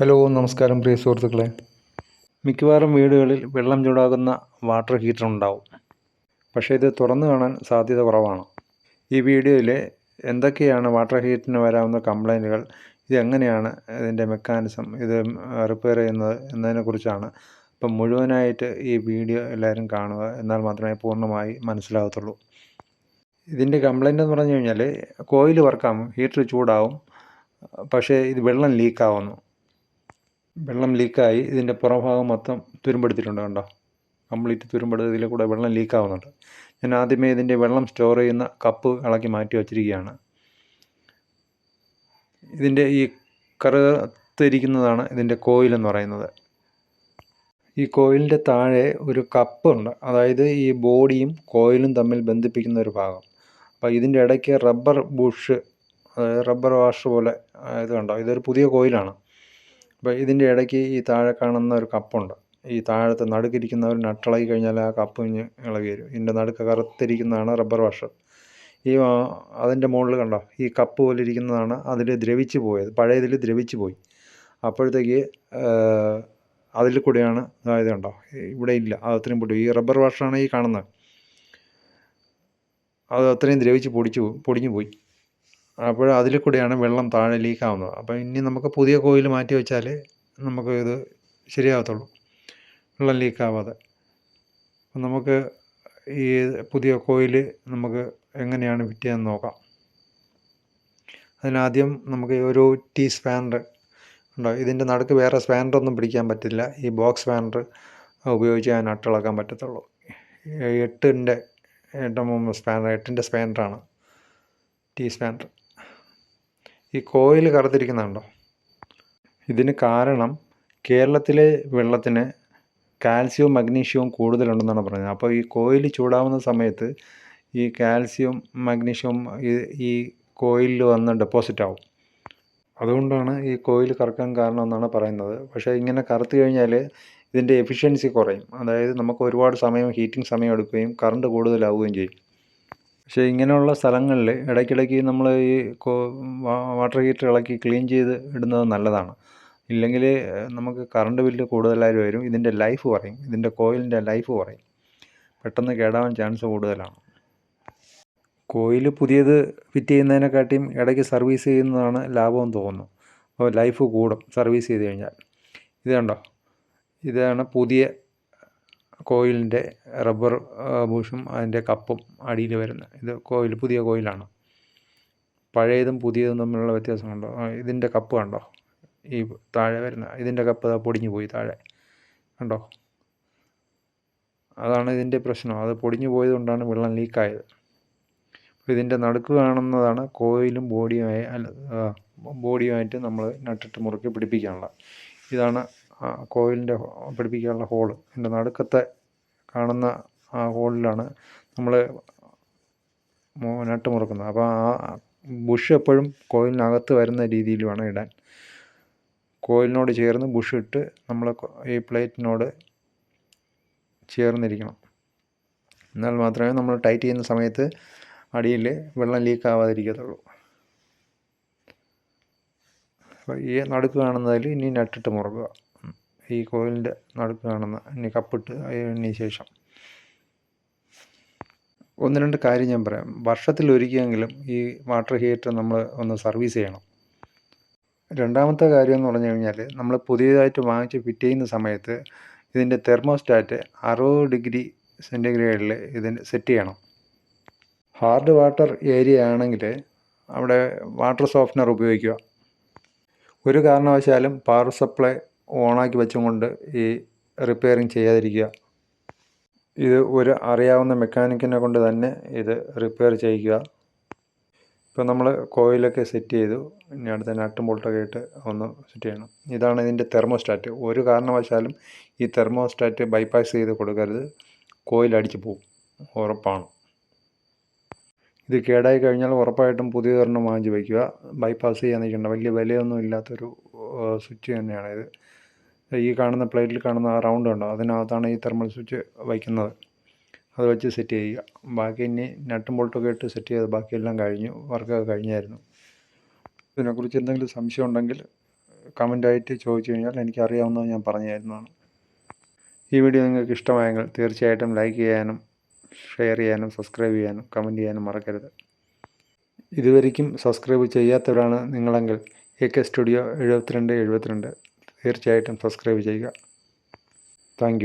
Hello നമസ്കാരം പ്രിയ സുഹൃത്തുക്കളെ. മിക്കവാറും വീടുകളിൽ വെള്ളം ചൂടാകുന്ന വാട്ടർ ഹീറ്റർ ഉണ്ടാവും. പക്ഷേ ഇത് തുറന്നു കാണാൻ സാധ്യത കുറവാണ്. ഈ വീഡിയോയിൽ എന്തൊക്കെയാണ് വാട്ടർ ഹീറ്ററിന് വരാവുന്ന കംപ്ലൈന്റുകൾ ഇത് എങ്ങനെയാണ് ഇതിന്റെ മെക്കാനിസം ഇത് റിപ്പയർ ചെയ്യുന്നത് എന്നതിനെക്കുറിച്ചാണ് അപ്പം മുഴുവനായിട്ട് ഈ വീഡിയോ എല്ലാവരും കാണുക എന്നാൽ മാത്രമേ പൂർണമായി മനസ്സിലാകത്തുള്ളൂ ഇതിന്റെ കംപ്ലൈന്റ് എന്ന് പറഞ്ഞു കഴിഞ്ഞാൽ കോയിൽ വർക്കാവും ഹീറ്റർ ചൂടാവും പക്ഷേ ഇത് വെള്ളം ലീക്കാവുന്നു. വെള്ളം ലീക്കായി ഇതിന്റെ പുറംഭാഗം മൊത്തം തുരുമ്പെടുത്തിട്ടുണ്ട് കണ്ടോ? കംപ്ലീറ്റ് തുരുമ്പെടുത്ത് ഇതിൽ കൂടെ വെള്ളം ലീക്കാവുന്നുണ്ട്. ഞാൻ ആദ്യമേ ഇതിന്റെ വെള്ളം സ്റ്റോർ ചെയ്യുന്ന കപ്പ് ഇളക്കി മാറ്റി വച്ചിരിക്കുകയാണ്. ഇതിന്റെ ഈ കറുത്തിരിക്കുന്നതാണ് ഇതിന്റെ കോയിൽ എന്ന് പറയുന്നത്. ഈ കോയിലിന്റെ താഴെ ഒരു കപ്പ് ഉണ്ട്. അതായത് ഈ ബോഡിയും കോയിലും തമ്മിൽ ബന്ധിപ്പിക്കുന്ന ഒരു ഭാഗം. അപ്പോൾ ഇതിന്റെ ഇടയ്ക്ക് റബ്ബർ ബുഷ് റബ്ബർ വാഷ് പോലെ ഇത് കണ്ടോ? ഇതൊരു പുതിയ കോയിലാണ്. അപ്പോൾ ഇതിന്റെ ഇടയ്ക്ക് ഈ താഴെ കാണുന്ന ഒരു കപ്പുണ്ട്. ഈ താഴത്തെ നടുക്കിരിക്കുന്ന ഒരു നട്ടിളകി കഴിഞ്ഞാൽ ആ കപ്പ് ഇഞ്ഞ് ഇളകി വരും. ഇതിന്റെ നടുക്ക് കറുത്തിരിക്കുന്നതാണ് റബ്ബർ വാഷർ ഈ അതിന്റെ മുകളിൽ കണ്ടോ? ഈ കപ്പ് പോലെ ഇരിക്കുന്നതാണ് അതിൽ ദ്രവിച്ച് പോയത്. പഴയതിൽ ദ്രവിച്ച് പോയി. അപ്പോഴത്തേക്ക് അതിൽ കൂടെയാണ് ഇത് കണ്ടോ? ഇവിടെ ഇല്ല. അത് അത്രയും പൊട്ടി. ഈ റബ്ബർ വാഷറാണ് ഈ കാണുന്നത്. അത് അത്രയും ദ്രവിച്ച് പൊടിച്ചു പൊടിഞ്ഞു പോയി. അപ്പോൾ അതിൽ കൂടെയാണ് വെള്ളം താഴെ ലീക്കാവുന്നത്. അപ്പോൾ ഇനി നമുക്ക് പുതിയ കോയിൽ മാറ്റി വെച്ചാൽ നമുക്ക് ഇത് ശരിയാകത്തുള്ളൂ. വെള്ളം ലീക്കാവാതെ. നമുക്ക് ഈ പുതിയ കോയിൽ നമുക്ക് എങ്ങനെയാണ് ഫിറ്റ് ചെയ്യാൻ നോക്കാം. അതിനാദ്യം നമുക്ക് ഒരു ടി സ്പാനർ ഉണ്ടോ? ഇതിന്റെ നടുക്ക് വേറെ സ്പാനറൊന്നും പിടിക്കാൻ പറ്റില്ല. ഈ ബോക്സ് സ്പാനർ ഉപയോഗിച്ച് ഞാൻ നട്ടിളക്കാൻ പറ്റത്തുള്ളൂ. എട്ടിന്റെ എട്ട് സ്പാനർ എട്ടിന്റെ സ്പാനറാണ് ടി സ്പാനർ. ഈ കോയിൽ കറുത്തിരിക്കുന്നുണ്ടോ? ഇതിന് കാരണം കേരളത്തിലെ വെള്ളത്തിന് കാൽസ്യവും മഗ്നീഷ്യവും കൂടുതലുണ്ടെന്നാണ് പറഞ്ഞത്. അപ്പോൾ ഈ കോയിൽ ചൂടാവുന്ന സമയത്ത് ഈ കാൽസ്യവും മഗ്നീഷ്യവും ഈ കോയിലിൽ വന്ന് ഡെപ്പോസിറ്റ് ആവും. അതുകൊണ്ടാണ് ഈ കോയിൽ കറക്കാൻ കാരണം എന്നാണ് പറയുന്നത്. പക്ഷേ ഇങ്ങനെ കറുത്ത് കഴിഞ്ഞാൽ ഇതിന്റെ എഫിഷ്യൻസി കുറയും. അതായത് നമുക്ക് ഒരുപാട് സമയം ഹീറ്റിംഗ് സമയം എടുക്കുകയും കറണ്ട് കൂടുതലാവുകയും ചെയ്യും. പക്ഷേ ഇങ്ങനെയുള്ള സ്ഥലങ്ങളിൽ ഇടയ്ക്കിടയ്ക്ക് നമ്മൾ ഈ വാട്ടർ ഹീറ്റർ ഇളക്കി ക്ലീൻ ചെയ്ത് ഇടുന്നത് നല്ലതാണ്. ഇല്ലെങ്കിൽ നമുക്ക് കറണ്ട് ബില്ല് കൂടുതലായി വരും ഇതിന്റെ ലൈഫ് കുറയും ഇതിന്റെ കോയിലിന്റെ ലൈഫ് കുറയും. പെട്ടെന്ന് കേടാവാൻ ചാൻസ് കൂടുതലാണ്. കോയിൽ പുതിയത് ഫിറ്റ് ചെയ്യുന്നതിനെക്കാട്ടിയും ഇടയ്ക്ക് സർവീസ് ചെയ്യുന്നതാണ് ലാഭമെന്ന് തോന്നുന്നു. അപ്പോൾ ലൈഫ് കൂടും സർവീസ് ചെയ്ത് കഴിഞ്ഞാൽ. ഇത് ഇതാണ് പുതിയ കോയിലിന്റെ റബ്ബർ ബുഷും അതിന്റെ കപ്പും അടിയിൽ വരുന്നത് ഇത് കോയിൽ പുതിയ കോയിലാണ്. പഴയതും പുതിയതും തമ്മിലുള്ള വ്യത്യാസം കണ്ടോ? ഇതിന്റെ കപ്പ് കണ്ടോ? ഈ താഴെ വരുന്ന ഇതിന്റെ കപ്പ് പൊടിഞ്ഞു പോയി താഴെ. കണ്ടോ? അതാണ് ഇതിന്റെ പ്രശ്നം. അത് പൊടിഞ്ഞു പോയത് കൊണ്ടാണ് വെള്ളം ലീക്കായത്. ഇതിന്റെ നടുക്ക് കാണുന്നതാണ് കോയിലും ബോഡിയുമായി അല്ല ബോഡിയുമായിട്ട് നമ്മൾ നട്ടിട്ട് മുറുക്കി പിടിപ്പിക്കാനുള്ള. ഇതാണ് കോയിലിന്റെ പിടിപ്പിക്കാനുള്ള ഹോൾ. ഇതിന്റെ നടുക്കത്തെ കാണുന്ന ആ ഹോളിലാണ് നമ്മൾ നട്ട് മുറുക്കുന്നത്. അപ്പോൾ ആ ബുഷ് എപ്പോഴും കോയിലിനകത്ത് വരുന്ന രീതിയിൽ വേണം ഇടാൻ. കോയിലിനോട് ചേർന്ന് ബുഷ് ഇട്ട് നമ്മൾ ഈ പ്ലേറ്റിനോട് ചേർന്നിരിക്കണം. എന്നാൽ മാത്രമേ നമ്മൾ ടൈറ്റ് ചെയ്യുന്ന സമയത്ത് അടിയിൽ വെള്ളം ലീക്ക് ആവാതിരിക്കത്തുള്ളൂ. അപ്പോൾ ഈ നടുക്ക് കാണുന്നതിൽ ഇനി നട്ടിട്ട് മുറുക്കുക. ഈ കോയിലിന്റെ നടുക്ക് കാണുന്ന ഇനി കപ്പിട്ട് അതിന് ശേഷം. ഒന്ന് രണ്ട് കാര്യം ഞാൻ പറയാം. വർഷത്തിൽ ഒരിക്കലെങ്കിലും ഈ വാട്ടർ ഹീറ്റർ നമ്മൾ ഒന്ന് സർവീസ് ചെയ്യണം. രണ്ടാമത്തെ കാര്യം എന്ന് പറഞ്ഞു കഴിഞ്ഞാൽ നമ്മൾ പുതിയതായിട്ട് വാങ്ങിച്ച് ഫിറ്റ് ചെയ്യുന്ന സമയത്ത് ഇതിന്റെ തെർമോസ്റ്റാറ്റ് അറുപത് ഡിഗ്രി സെന്റിഗ്രേഡിൽ ഇതിന് സെറ്റ് ചെയ്യണം. ഹാർഡ് വാട്ടർ ഏരിയ ആണെങ്കിൽ അവിടെ വാട്ടർ സോഫ്റ്റ്നർ ഉപയോഗിക്കുക. ഒരു കാരണവശാലും പവർ സപ്ലൈ ഓണാക്കി വെച്ചും കൊണ്ട് ഈ റിപ്പയറിങ് ചെയ്യാതിരിക്കുക. ഇത് ഒരു അറിയാവുന്ന മെക്കാനിക്കിനെ കൊണ്ട് തന്നെ ഇത് റിപ്പയർ ചെയ്യിക്കുക. ഇപ്പോൾ നമ്മൾ കോയിലൊക്കെ സെറ്റ് ചെയ്തു. ഇനി അടുത്ത നട്ടും ബോൾട്ടൊക്കെ ഇട്ട് ഒന്ന് സെറ്റ് ചെയ്യണം. ഇതാണ് ഇതിന്റെ തെർമോസ്റ്റാറ്റ് ഒരു കാരണവശാലും ഈ തെർമോസ്റ്റാറ്റ് ബൈപ്പാസ് ചെയ്ത് കൊടുക്കരുത്. കോയിൽ അടിച്ചു പോകും ഉറപ്പാണ്. ഇത് കേടായി കഴിഞ്ഞാൽ ഉറപ്പായിട്ടും പുതിയതൊരെണ്ണം വാങ്ങിച്ച് വയ്ക്കുക ബൈപ്പാസ് ചെയ്യാൻ നിൽക്കേണ്ട. വലിയ വിലയൊന്നും ഇല്ലാത്തൊരു സ്വിച്ച് തന്നെയാണ് ഇത് ഈ കാണുന്ന പ്ലേറ്റിൽ കാണുന്ന ആ റൗണ്ട് ഉണ്ടോ? അതിനകത്താണ് ഈ തെർമൽ സ്വിച്ച് വയ്ക്കുന്നത്. അത് വെച്ച് സെറ്റ് ചെയ്യുക. ബാക്കി ഇനി നട്ടും ബോൾട്ടൊക്കെ ഇട്ട് സെറ്റ് ചെയ്ത് ബാക്കിയെല്ലാം കഴിഞ്ഞു. വർക്കൊക്കെ കഴിഞ്ഞായിരുന്നു. ഇതിനെക്കുറിച്ച് എന്തെങ്കിലും സംശയം ഉണ്ടെങ്കിൽ കമന്റായിട്ട് ചോദിച്ചു കഴിഞ്ഞാൽ എനിക്കറിയാവുന്നത് ഞാൻ പറഞ്ഞു തരുന്നതാണ്. ഈ വീഡിയോ നിങ്ങൾക്ക് ഇഷ്ടമായെങ്കിൽ തീർച്ചയായിട്ടും ലൈക്ക് ചെയ്യാനും ഷെയർ ചെയ്യാനും സബ്സ്ക്രൈബ് ചെയ്യാനും കമന്റ് ചെയ്യാനും മറക്കരുത്. ഇതുവരെയ്ക്കും സബ്സ്ക്രൈബ് ചെയ്യാത്തവരാണ് നിങ്ങളെങ്കിൽ എ കെ സ്റ്റുഡിയോ എഴുപത്തിരണ്ട് എഴുപത്തിരണ്ട്. തീർച്ചയായിട്ടും സബ്സ്ക്രൈബ് ചെയ്യുക. താങ്ക്